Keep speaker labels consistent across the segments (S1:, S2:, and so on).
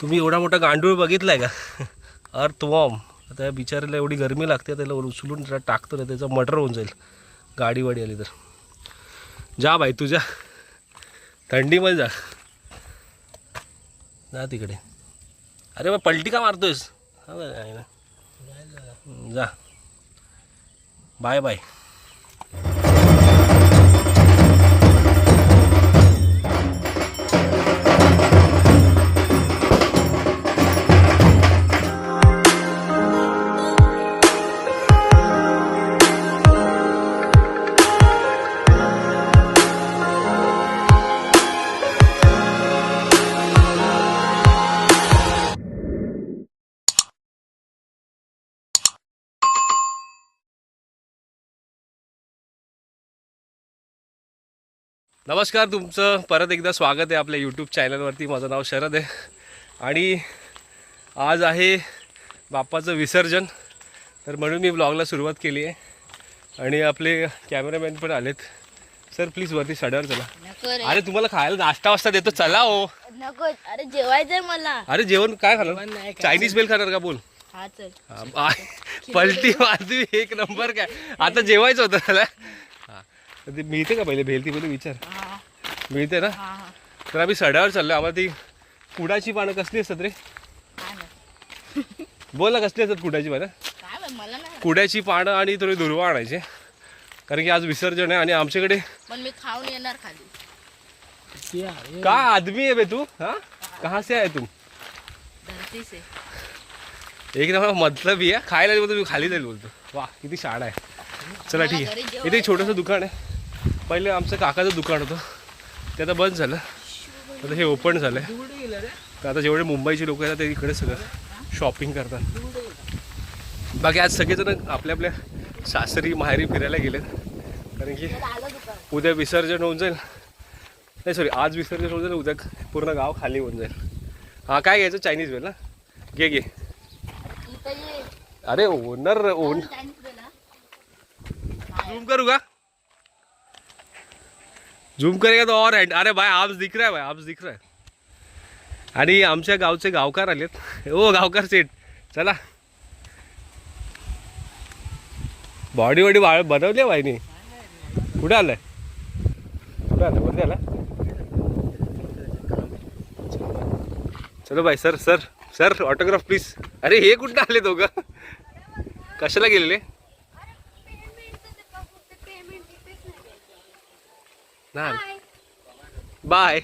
S1: तुम्ही एवढा मोठा गांडूळ बघितला आहे का? अर्थवॉर्म. आता या बिचाऱ्याला एवढी गरमी लागते त्याला उचलून त्याला टाकतो ना त्याचं मटर होऊन जाईल. गाडी वाडी आली तर. जा बाई तुझ्या थंडीमध्ये जा. जा तिकडे. अरे मग पलटी का मारतोयस? हा ना. जा. Bye bye. नमस्कार तुमचं परत एकदा स्वागत आहे आपल्या यूट्यूब चॅनलवरती माझं नाव शरद आहे. आणि आज आहे बाप्पाचं विसर्जन. तर म्हणून मी ब्लॉगला सुरुवात केली आहे. आणि आपले कॅमेरामॅन पण आलेत. सर प्लीज वरती साड्यावर चला अरे तुम्हाला खायला नाश्ता वास्ता देतो. चला हो.
S2: नको. अरे जेवायचंय मला.
S1: अरे जेवण काय खाणार? चायनीज बेल खाणार का? बोल. पलटी मारती एक नंबर काय? आता जेवायचं होतं त्याला. ते मिळते का पहिले? भेल ती पहिले विचार.
S2: हा
S1: मिळते ना?
S2: हा हा.
S1: तर आम्ही सड्यावर चाललो आम्हाला ती कुडाची पानं कसली असतात रे? बोल ना कसली असतात कुडाची पानं?
S2: काय माहीत, मला नाही
S1: कुड्याची पानं आणि थोडी दुर्वा आणायचे. कारण की आज विसर्जन आहे आणि आमच्याकडे
S2: पण मी खाऊन येणार खाली.
S1: का आदमी आहे बे तू? हा? कहा से आहे तू?
S2: धरती से
S1: एक नंबर मतलब आहे. खायला खाली जाईल बोलतो. वा किती शाळा आहे. चला ठीक आहे. इथे एक छोटंसं दुकान आहे. पहिले आमचं काकाचं दुकान होतं. ते आता बंद झालं. आता हे ओपन झालं तर आता जेवढे मुंबईचे लोक आहेत ते इकडे सगळं शॉपिंग करतात. बाकी आज सगळेजण आपल्या आपल्या सासरी माहेरी फिरायला गेलेत. कारण की उद्या विसर्जन होऊन जाईल. नाही सॉरी आज विसर्जन होऊन जाईल उद्या पूर्ण गाव खाली होऊन जाईल. हां काय घ्यायचं? चायनीज वेल ना? घे घे. अरे ओनर ओन. झूम करू का? झूम करेगा तो और है अरे भाई आप दिख रहा है भाई आप दिख रहा है। आणि आमच्या गावचे गावकार आलेत। ओ गावकार सेट चला. बॉडी वॉडी वाळ बनवली आहे बाईनी कुठे आलंय? कुठे आलं वरती आला चलो बाई sir sir sir autograph please अरे हे कुठं आले दोघं? कशाला गेलेले? ना बाय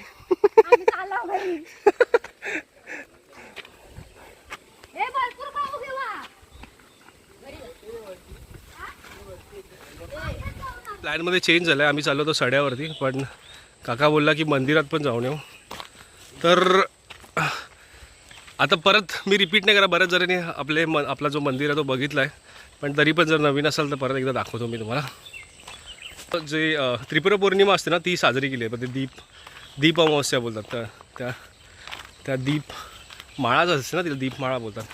S1: प्लॅनमध्ये चेंज झालं आहे आम्ही चाललो होतो सड्यावरती पण काका बोलला की मंदिरात पण जाऊन येऊ. तर आता परत मी रिपीट नाही करा बऱ्याच जणांनी आपले म आपला जो मंदिर आहे तो बघितला आहे पण तरी पण जर नवीन असाल तर परत एकदा दाखवतो मी तुम्हाला. जे त्रिपुरा पौर्णिमा असते ना ती साजरी केली आहे. पण ते दीप दीप अमावस्या बोलतात. त्या त्या त्या दीप माळाच असते ना तिला दीपमाळा बोलतात.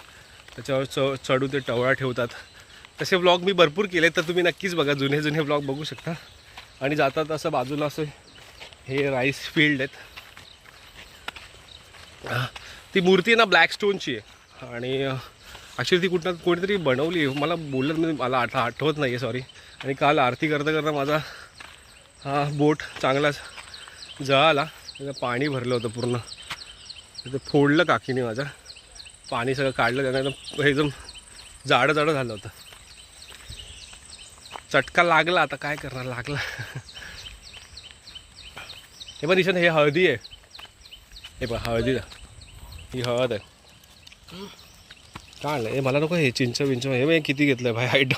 S1: त्याच्यावर च चढू ते टवळा ठेवतात. तसे ब्लॉग मी भरपूर केले तर तुम्ही नक्कीच बघा. जुने जुने ब्लॉग बघू शकता. आणि जातात असं बाजूला असं हे राईस फील्ड आहेत. ती मूर्ती आहे ना ब्लॅक स्टोनची आहे. आणि ॲक्च्युली ती कुठं कोणीतरी बनवली. मला बोललं मी मला आठ आठवत नाही आहे सॉरी आणि काल आरती करता करता माझा हा बोट चांगलाच जळाला. त्याचं पाणी भरलं होतं पूर्ण. ते फोडलं काकीने माझं. पाणी सगळं काढलं त्यानं एकदम हे एकदम जाडं जाडं झालं होतं. चटका लागला आता काय करणार लागला. हे पण दिसत हे हळदी आहे. हे पण हळदी ही हळद आहे. काय हे मला नको हे चिंच विंच हे मी किती घेतलं भाई हाईट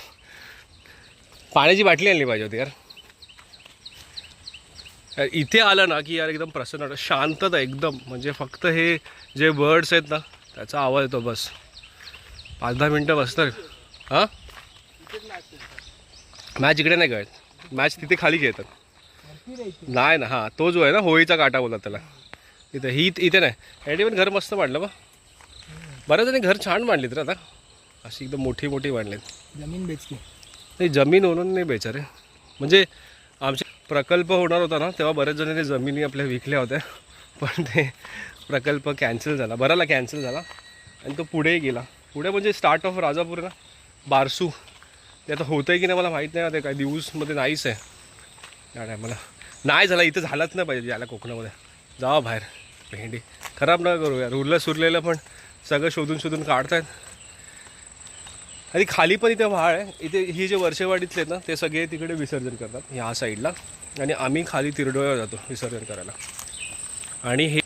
S1: पाण्याची बाटली आणली पाहिजे होती यार. यार, इथे आलं ना की यार एकदम प्रसन्न शांतता एकदम. म्हणजे फक्त हे जे बर्ड्स आहेत ना त्याचा आवाज येतो बस. पाच दहा मिनटं बसतं हां? मॅच इकडे नाही खेळत. मॅच तिथे खाली खेळतात. नाही ना हां तो जो आहे ना होळीचा काटा बोलतात त्याला. इथे ही इथे नाही. ॲडिवन पण घर मस्त बांधलं बा. बऱ्याच जणी घर छान बांधलीत रे आता. अशी एकदम मोठी मोठी बांधलीत.
S3: जमीन बेच की
S1: नाही जमीन म्हणून नाही बेचारे म्हणजे आमचे प्रकल्प होणार होता ना तेव्हा बऱ्याच जणांनी जमिनी आपल्या विकल्या होत्या. पण ते प्रकल्प कॅन्सल झाला. बराला कॅन्सल झाला. आणि तो पुढे गेला. पुढे म्हणजे स्टार्ट ऑफ राजापूर ना बारसू. ते आता होतं आहे की नाही मला माहीत नाही ना ते काय दिवसमध्ये नाहीच आहे. त्या टायमाला नाही झाला. इथं झालाच नाही पाहिजे याला कोकणामध्ये. जावा बाहेर. भेंडी. खराब नका करू. यार उरलं सुरलेलं पण सगळं शोधून शोधून काढतायत. आणि खाली पण इथे व्हाळ आहे. इथे ही जे वर्षेवाडीतले आहेत ना ते सगळे तिकडे विसर्जन करतात ह्या साईडला. आणि आम्ही खाली तिरडोळ्या जातो विसर्जन करायला. आणि हे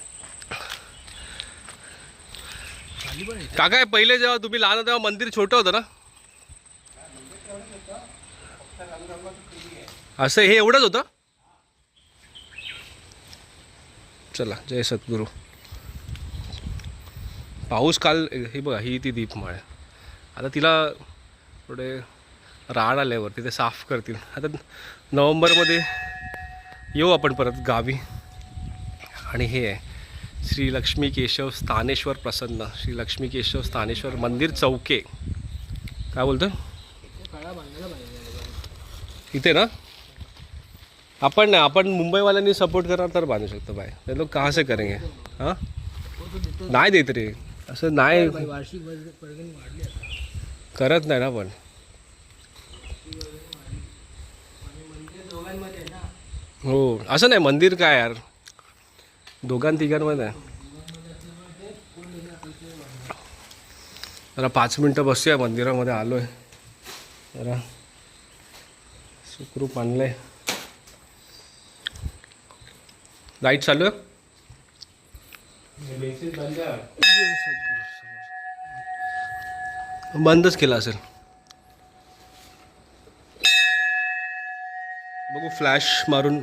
S1: का काय पहिले जेव्हा तुम्ही लहान तेव्हा मंदिर छोटं होतं ना? असं हे एवढंच होतं? चला जय सद्गुरू. पाऊस काल हे बघा ही ती दीपमाळ आहे. आता तिला थोडे राड आल्यावरती ते साफ करतील. आता नोव्हेंबरमध्ये येऊ आपण परत गावी. आणि हे आहे श्री लक्ष्मी केशव स्थानेश्वर प्रसन्न. श्री लक्ष्मी केशव स्थानेश्वर मंदिर चौके. काय बोलतो इथे ना? आपण नाही आपण मुंबईवाल्यांनी सपोर्ट करणार तर बांधू शकतो बाय ते लोक कहा से करेंगे? हां? नाही देत रे. असं नाही. करत नाही ना पण. हो असं नाही मंदिर काय यार? दोघां तिघांमध्ये आहे. जरा पाच मिनटं बसूया मंदिरामध्ये आलोय. जरा सुखरूप आणलंय. लाइट चालू आहे? बंदच केला असेल. बघू फ्लॅश मारून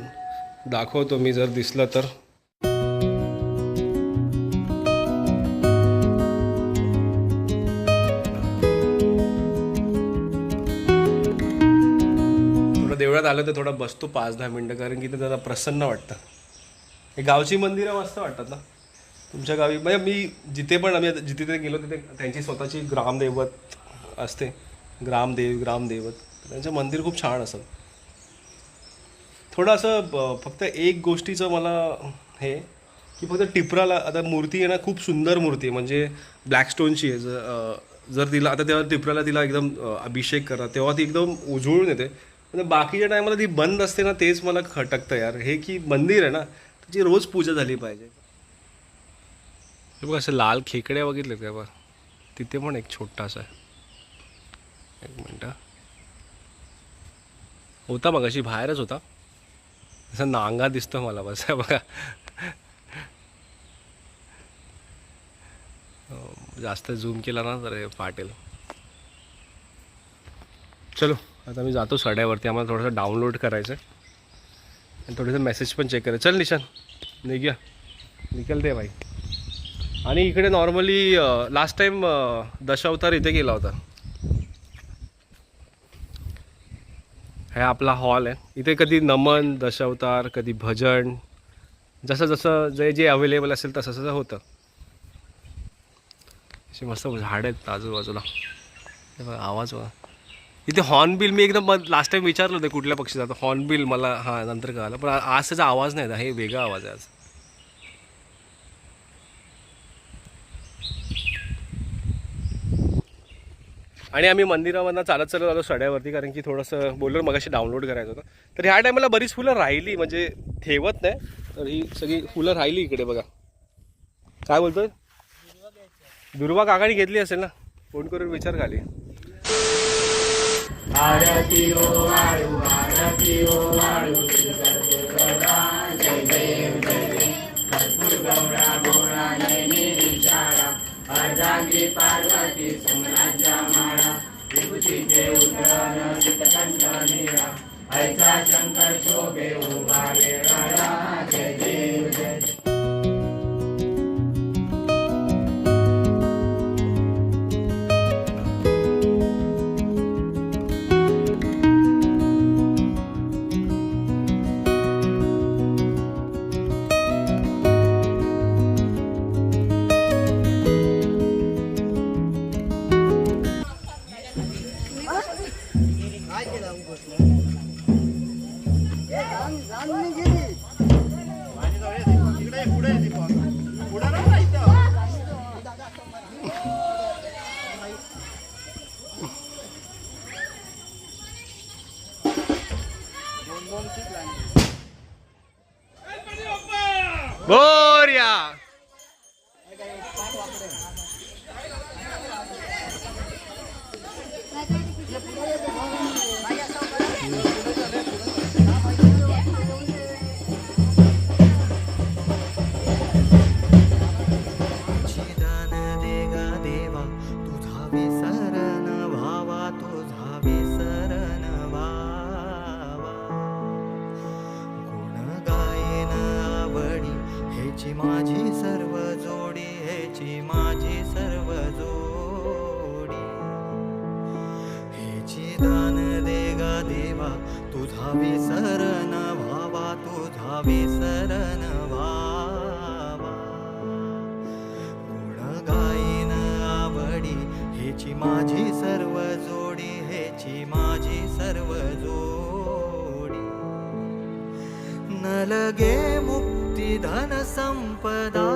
S1: दाखवतो मी जर दिसलं तर. देवळात आलं तर थोडा बसतो पाच दहा मिनटं कारण की ते जरा प्रसन्न वाटतं. हे गावची मंदिरं मस्त वाटतात ना? तुमच्या गावी म्हणजे मी जिथे पण आम्ही जिथे तिथे गेलो तिथे त्यांची स्वतःची ग्रामदैवत असते. ग्रामदेव ग्रामदैवत. त्यांचं मंदिर खूप छान असतं. थोडं असं फक्त एक गोष्टीचं मला हे की फक्त टिपराला आता मूर्ती आहे ना खूप सुंदर मूर्ती आहे. म्हणजे ब्लॅक स्टोनची आहे. जर जर तिला आता तेव्हा टिपराला तिला एकदम अभिषेक करा तेव्हा ती एकदम उजळून येते. म्हणजे बाकीच्या टायमाला ती बंद असते ना तेच मला खटकतं यार. हे की मंदिर आहे ना त्याची रोज पूजा झाली पाहिजे. हे बघ असं लाल खेकड्या बघितले का बघ? तिथे पण एक छोटासा आहे. एक मिनटं. होता मग अशी बाहेरच होता. असं नांगा दिसतो मला बस बघा. हो, जास्त झूम केला ना तर फाटेल. चलो आता मी जातो सड्यावरती. आम्हाला थोडंसं डाउनलोड करायचं आहे आणि थोडंसं मेसेज पण चेक करायचं चल निशान. निघ्या निकलते भाई. आणि इकडे नॉर्मली लास्ट टाइम दशावतार इथे गेला होता. हे आपला हॉल आहे. इथे कधी नमन दशावतार कधी भजन जसं जसं जे जे अवेलेबल असेल तसं तसं होतं. अशी मस्त झाड आहेत आजूबाजूला. आवाज बघा. इथे हॉर्नबिल मी एकदम लास्ट टाइम विचारलं होतं कुठल्या पक्षीचा जातं हॉर्नबिल मला हां नंतर कळालं. पण आज त्याचा आवाज नाही हे वेगळा आवाज आहे आज. आणि आम्ही मंदिरामधनं चालत चालत आलो सड्यावरती कारण की थोडंसं बोलर मगाशी डाउनलोड करायचं होतं तर ह्या टायमाला बरीच फुलं राहिली म्हणजे ठेवत नाही तर ही सगळी फुलं राहिली इकडे बघा काय बोलतोय दुर्वा काकाने घेतली असेल ना फोन करून विचार खाली
S3: Jai Jai Uttarayana Boom! माझी सर्व जोडी हेची माझी सर्व जोडी. न लगे मुक्ती धन संपदा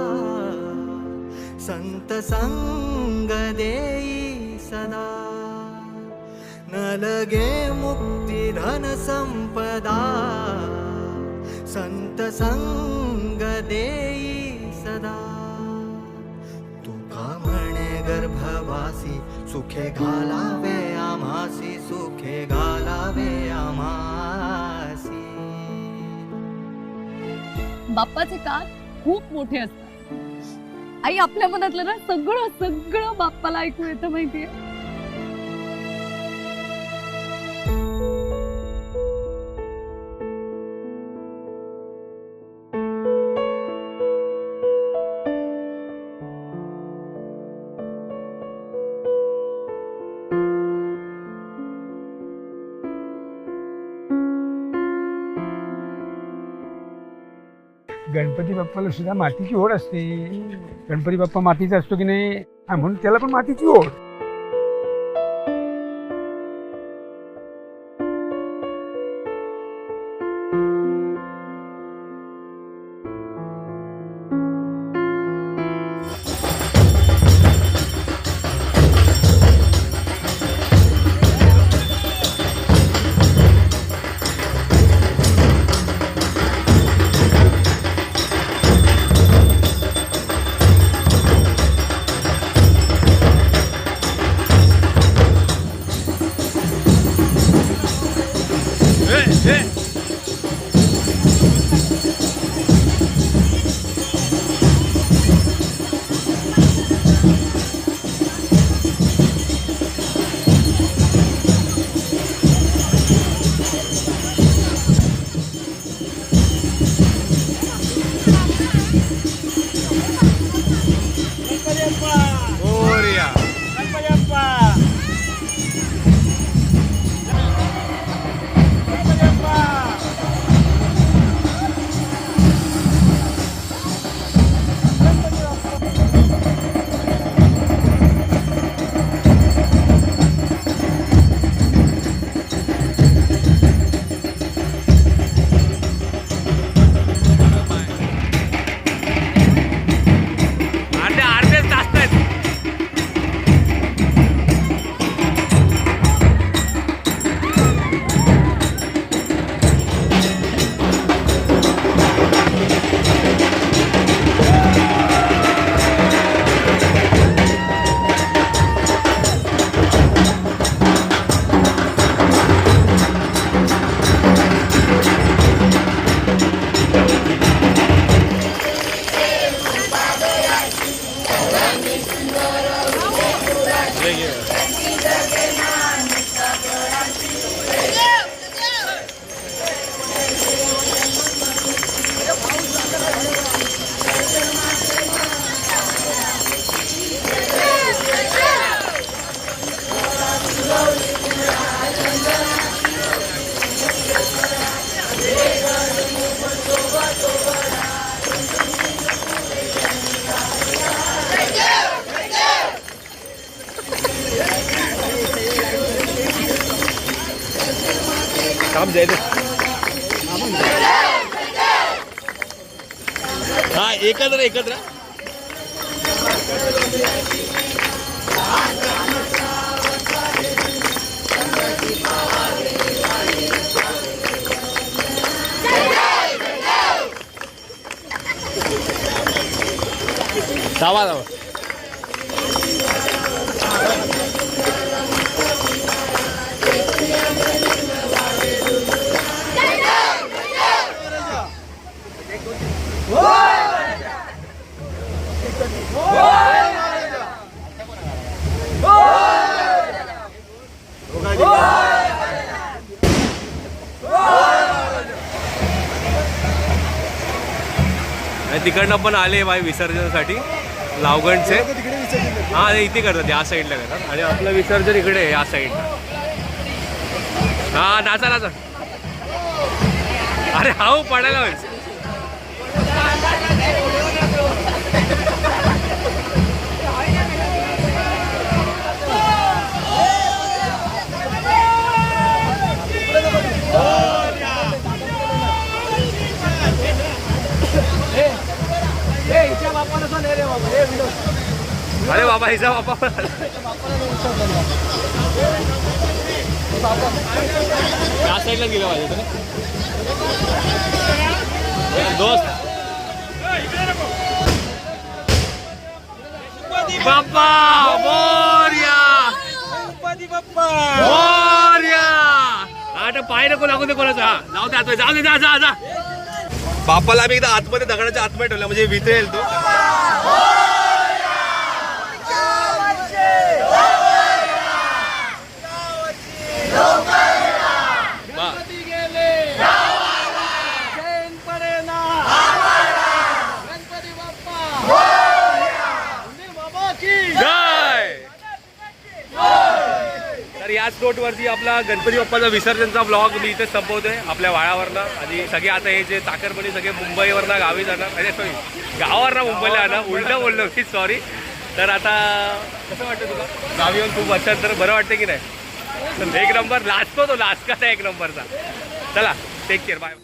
S3: संत संग देई सदा. न लगे मुक्ती धन संपदा संत संग देई सदा. तुका म्हणे गर्भवासी सुखे घालावे आम्हासी सुखे घालावे आम्हासी.
S4: बाप्पाचे कान खूप मोठे असतात. आई आपल्या मनातलं ना सगळं सगळं बाप्पाला ऐकू येतं माहितीये.
S5: गणपती बाप्पाला सुद्धा मातीची ओढ असते. गणपती बाप्पा मातीचा असतो की नाही? हा, म्हणून त्याला पण मातीची ओढ.
S1: काम जायचं हा एकत्र एकत्र धावा धावा तिकडनं पण आले बाय विसर्जनासाठी. लावगणचे. हा इथे करतात या साईडला करतात. आणि आपलं विसर्जन इकडे आहे, या साईडला हा नाचा नाचा. अरे हाऊ पडायला होईल. अरे बाबा हिचा बाबा या साईडला गेलं पाहिजे ना. दोस्त. बाप्पा मोर्या. मोर्या. आता पाय नको लागू दे कोणाचा. जाऊ दे आतमध्ये जाऊ दे जा जा जा. बाप्पाला आम्ही एकदा आतमध्ये दगडाच्या आतमध्ये ठेवला म्हणजे वितळेल तो. तर याच नोटवरती आपला गणपती बाप्पाचा विसर्जनचा ब्लॉग मी इथे संपवतोय आपल्या वाळावरनं. आणि सगळे आता हे जे ताकरपणी सगळे मुंबईवरनं गावी जाणार. अरे सॉरी गावावरनं मुंबईला जाणार. उलटं बोललो मी सॉरी तर आता कसं वाटतं तुला? गावी येऊन खूप वर्षांतर बरं वाटतं की नाही? तर एक नंबर लाचतो तो लाचकाचा कसा एक नंबरचा चला टेक केअर बाय